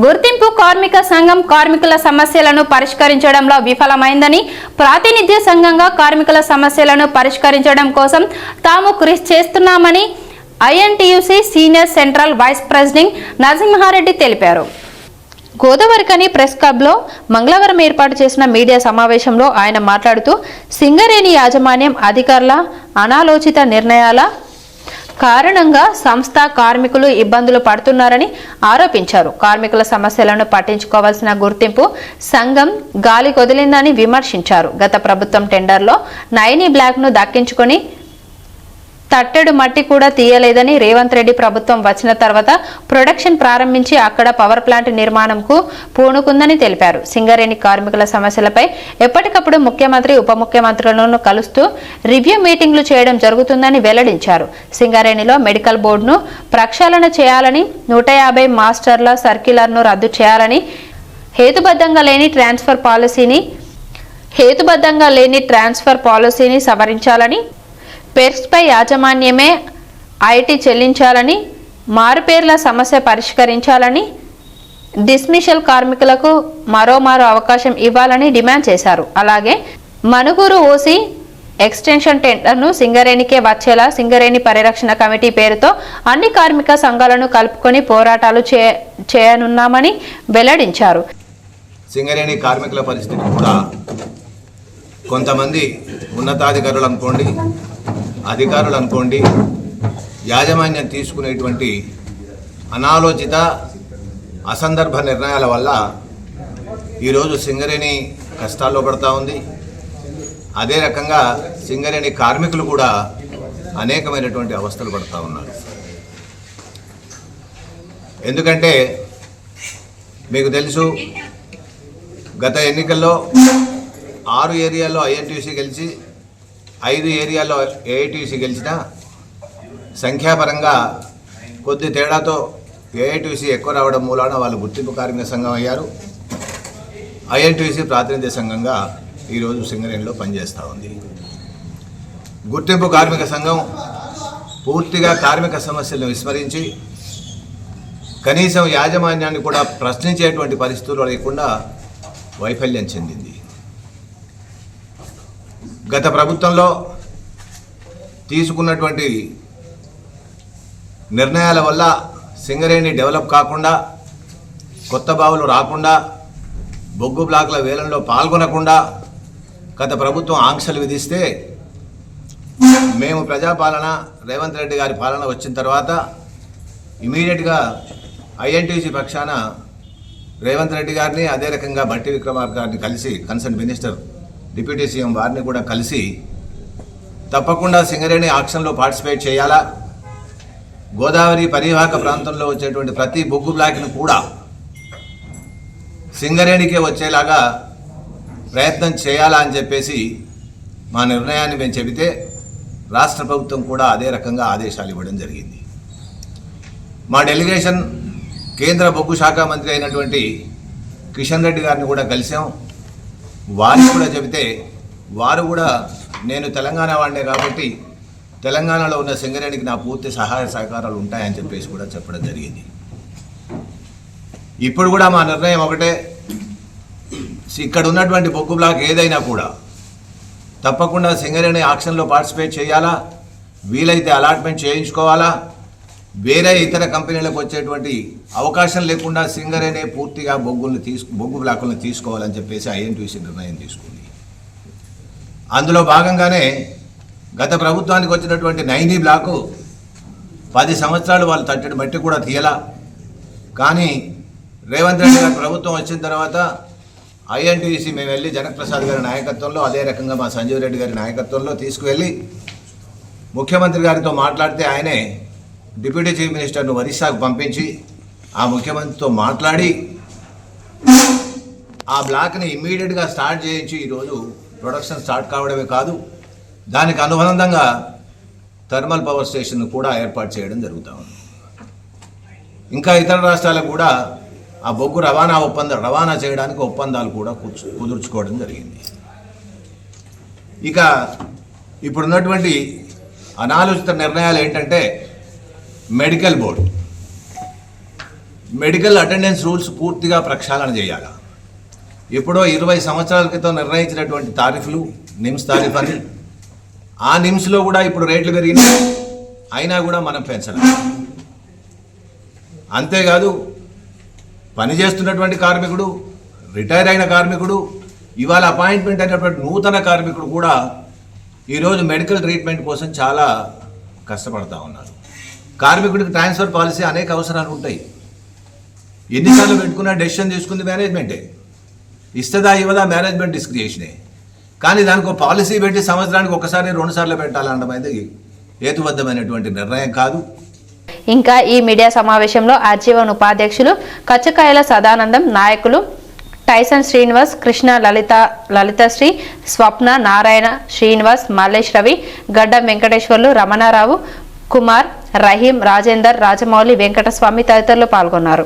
గుర్తింపు కార్మిక సంఘం కార్మికుల సమస్యలను పరిష్కరించడంలో విఫలమైందని ప్రాతినిధ్య సంఘంగా కార్మికుల సమస్యలను పరిష్కరించడం కోసం తాము కృషి చేస్తున్నామని INTUC senior central vice president Narasimha Reddy తెలిపారు. గోదావరికని ప్రెస్ క్లబ్లో మంగళవారం ఏర్పాటు చేసిన మీడియా సమావేశంలో ఆయన మాట్లాడుతూ సింగరేణి యాజమాన్యం అధికారుల అనాలోచిత నిర్ణయాల కారణంగా సంస్థ కార్మికులు ఇబ్బందులు పడుతున్నారని ఆరోపించారు. కార్మికుల సమస్యలను పట్టించుకోవాల్సిన గుర్తింపు సంఘం గాలి కొదిలిందని విమర్శించారు. గత ప్రభుత్వం టెండర్లో నైనీ బ్లాక్ను దక్కించుకొని తట్టెడు మట్టి కూడా తీయలేదని రేవంత్ రెడ్డి ప్రభుత్వం వచ్చిన తర్వాత ప్రొడక్షన్ ప్రారంభించి అక్కడ పవర్ ప్లాంట్ నిర్మాణంకు పూనుకుందని తెలిపారు. సింగరేణి కార్మికుల సమస్యలపై ఎప్పటికప్పుడు ముఖ్యమంత్రి ఉప ముఖ్యమంత్రులను కలుస్తూ రివ్యూ మీటింగ్లు చేయడం జరుగుతుందని వెల్లడించారు. సింగరేణిలో మెడికల్ బోర్డును ప్రక్షాళన చేయాలని నూట యాభై మాస్టర్ల సర్క్యులర్ను రద్దు చేయాలని హేతుబద్ధంగా లేని ట్రాన్స్ఫర్ పాలసీని హేతుబద్ధంగా లేని ట్రాన్స్ఫర్ పాలసీని సవరించాలని పెర్స్పై యాజమాన్యమే ఐటీ చెల్లించాలని మారుపేర్ల సమస్య పరిష్కరించాలని డిస్మిషల్ కార్మికులకు మరోమారు అవకాశం ఇవ్వాలని డిమాండ్ చేశారు. అలాగే మనుగురు ఓసీ ఎక్స్టెన్షన్ టెండర్ను సింగరేణికే వచ్చేలా సింగరేణి పరిరక్షణ కమిటీ పేరుతో అన్ని కార్మిక సంఘాలను కలుపుకొని పోరాటాలు చే చేయనున్నామని వెల్లడించారు. సింగరేణి కార్మికుల పరిస్థితి కూడా కొంతమంది ఉన్నతాధికారులు అనుకోండి అధికారులు అనుకోండి యాజమాన్యం తీసుకునేటువంటి అనాలోచిత అసందర్భ నిర్ణయాల వల్ల ఈరోజు సింగరేణి కష్టాల్లో పడతా ఉంది. అదే రకంగా సింగరేణి కార్మికులు కూడా అనేకమైనటువంటి అవస్థలు పడతా ఉన్నారు. ఎందుకంటే మీకు తెలుసు గత ఎన్నికల్లో ఆరు ఏరియాల్లో ఐఎన్టీసీ గెలిచి ఐదు ఏరియాల్లో ఏఐటీసీ గెలిచిన సంఖ్యాపరంగా కొద్ది తేడాతో ఏఐటీసీ ఎక్కువ రావడం మూలాన వాళ్ళు గుర్తింపు కార్మిక సంఘం అయ్యారు. ఐఎన్టీసీ ప్రాతినిధ్య సంఘంగా ఈరోజు సింగరేణిలో పనిచేస్తూ ఉంది. గుర్తింపు కార్మిక సంఘం పూర్తిగా కార్మిక సమస్యలను విస్మరించి కనీసం యాజమాన్యాన్ని కూడా ప్రశ్నించేటువంటి పరిస్థితులు లేకుండా వైఫల్యం చెందింది. గత ప్రభుత్వంలో తీసుకున్నటువంటి నిర్ణయాల వల్ల సింగరేణి డెవలప్ కాకుండా కొత్త బావులు రాకుండా బొగ్గు బ్లాకుల వేలంలో పాల్గొనకుండా గత ప్రభుత్వం ఆంక్షలు విధిస్తే మేము ప్రజాపాలన రేవంత్ రెడ్డి గారి పాలన వచ్చిన తర్వాత ఇమీడియట్గా ఐఎన్టీసీ పక్షాన రేవంత్ రెడ్డి గారిని అదే రకంగా బట్టి విక్రమార్క గారిని కలిసి కన్సర్న్ మినిస్టర్ డిప్యూటీ సీఎం వారిని కూడా కలిసి తప్పకుండా సింగరేణి ఆక్షన్లో పార్టిసిపేట్ చేయాలా? గోదావరి పరివాహక ప్రాంతంలో వచ్చేటువంటి ప్రతి బొగ్గు బ్లాక్ను కూడా సింగరేణికే వచ్చేలాగా ప్రయత్నం చేయాలా అని చెప్పేసి మా నిర్ణయాన్ని మేము చెబితే రాష్ట్ర ప్రభుత్వం కూడా అదే రకంగా ఆదేశాలు ఇవ్వడం జరిగింది. మా డెలిగేషన్ కేంద్ర బొగ్గు శాఖ మంత్రి అయినటువంటి కిషన్ రెడ్డి గారిని కూడా కలిసాం. వారికి కూడా చెబితే వారు కూడా నేను తెలంగాణ వాడినే కాబట్టి తెలంగాణలో ఉన్న సింగరేణికి నా పూర్తి సహాయ సహకారాలు ఉంటాయని చెప్పేసి కూడా చెప్పడం జరిగింది. ఇప్పుడు కూడా మా నిర్ణయం ఒకటే. ఇక్కడ ఉన్నటువంటి బొగ్గు బ్లాక్ ఏదైనా కూడా తప్పకుండా సింగరేణి ఆక్షన్లో పార్టిసిపేట్ చేయాలా? వీలైతే అలాట్మెంట్ చేయించుకోవాలా? వేరే ఇతర కంపెనీలకు వచ్చేటువంటి అవకాశం లేకుండా సింగరేనే పూర్తిగా బొగ్గుల్ని తీసు బొగ్గు బ్లాకులను తీసుకోవాలని చెప్పేసి ఐఎన్టీసీ నిర్ణయం తీసుకుంది. అందులో భాగంగానే గత ప్రభుత్వానికి వచ్చినటువంటి నైనీ బ్లాకు పది సంవత్సరాలు వాళ్ళు తట్టడి మట్టి కూడా తీయలా. కానీ రేవంత్ రెడ్డి గారి ప్రభుత్వం వచ్చిన తర్వాత ఐఎన్టీసీ మేము వెళ్ళి జనప్రసాద్ గారి నాయకత్వంలో అదే రకంగా మా సంజీవ్ రెడ్డి గారి నాయకత్వంలో తీసుకువెళ్ళి ముఖ్యమంత్రి గారితో మాట్లాడితే ఆయనే డిప్యూటీ చీఫ్ మినిస్టర్ను ఒరిస్సాకు పంపించి ఆ ముఖ్యమంత్రితో మాట్లాడి ఆ బ్లాక్ని ఇమ్మీడియట్గా స్టార్ట్ చేయించి ఈరోజు ప్రొడక్షన్ స్టార్ట్ కావడమే కాదు దానికి అనుబంధంగా థర్మల్ పవర్ స్టేషన్ కూడా ఏర్పాటు చేయడం జరుగుతూ ఉంది. ఇంకా ఇతర రాష్ట్రాలకు కూడా ఆ బొగ్గు రవాణా ఒప్పందం రవాణా చేయడానికి ఒప్పందాలు కూడా కుదుర్చుకోవడం జరిగింది. ఇక ఇప్పుడున్నటువంటి అనాలోచిత నిర్ణయాలు ఏంటంటే medical board. Medical attendance rules పూర్తిగా ప్రక్షాళన చేయాలి? ఎప్పుడో ఇరవై సంవత్సరాల క్రితం నిర్ణయించినటువంటి తారీఫ్లు నిమ్స్ తారీఫ్ అని. ఆ నిమ్స్లో కూడా ఇప్పుడు రేట్లు పెరిగినాయి. అయినా కూడా మనం పెంచలేం. అంతేకాదు పని చేస్తున్నటువంటి కార్మికుడు రిటైర్ అయిన కార్మికుడు ఇవాళ అపాయింట్మెంట్ అయినటువంటి నూతన కార్మికుడు కూడా ఈరోజు మెడికల్ ట్రీట్మెంట్ కోసం చాలా కష్టపడతా ఉన్నారు. కార్మికుడికి ట్రాన్స్ఫర్ పాలసీ అనేక అవసరాలు ఉంటాయి. ఎన్నిసార్లు పెట్టుకున్న డెసిషన్ తీసుకుంది మేనేజ్మెంటే. ఇస్తదా ఇవ్వదా మేనేజ్మెంట్ డిస్క్రియేషనే కానీ దానికి ఒక పాలసీ పెట్టి సంవత్సరానికి ఒకసారి రెండు సార్లు పెట్టాలనడం హేతుబద్ధమైనటువంటి నిర్ణయం కాదు. ఇంకా ఈ మీడియా సమావేశంలో ఆర్జీవన్ ఉపాధ్యక్షులు కచ్చకాయల సదానందం నాయకులు టైసన్ శ్రీనివాస్ కృష్ణ లలిత లలితశ్రీ స్వప్న నారాయణ శ్రీనివాస్ మల్లేష్ రవి గడ్డ వెంకటేశ్వర్లు రమణారావు కుమార్ రహీం రాజేందర్ రాజమౌళి వెంకటస్వామి తదితరులు పాల్గొన్నారు.